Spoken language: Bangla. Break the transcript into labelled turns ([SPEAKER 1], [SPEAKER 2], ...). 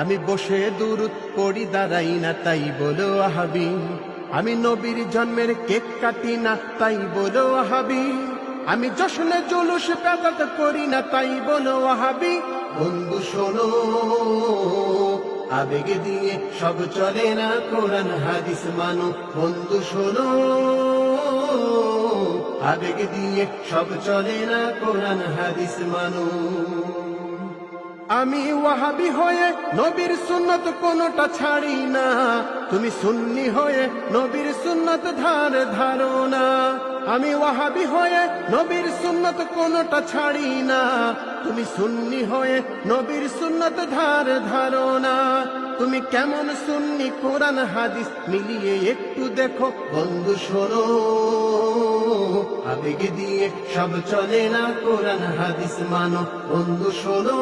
[SPEAKER 1] আমি বসে দূর পড়ি, দাঁড়াই না, তাই বলো আহাবি। আমি নবীর জন্মের কেক কাটি না, তাই বলো আহাবি। আমি জশনে জুলুস পেদাত করি না, তাই বলো আহাবি। বন্ধু, শোনো, আবেগ দিয়ে সব চলে না, কোরআন, হাদিস মানো। বন্ধু, শোনো, আবেগ দিয়ে সব চলে না, কোরআন, হাদিস মানো। আমি ওয়াহাবি হয়ে নবীর সুন্নত কোনটা ছাড়ি না। তুমি সুন্নি হয়ে নবীর সুন্নত ধার ধারো না। আমি ওয়াহাবি হয়ে নবীর সুন্নত কোনটা ছাড়ি না। তুমি সুন্নি হয়ে নবীর সুন্নত ধার ধারো না। তুমি কেমন সুন্নি কোরআন হাদিস মিলিয়ে একটু দেখো, বন্ধু শোনো। আবেগ দিয়ে সব চলে না, কোরআন হাদিস মানো, বন্ধু শোনো।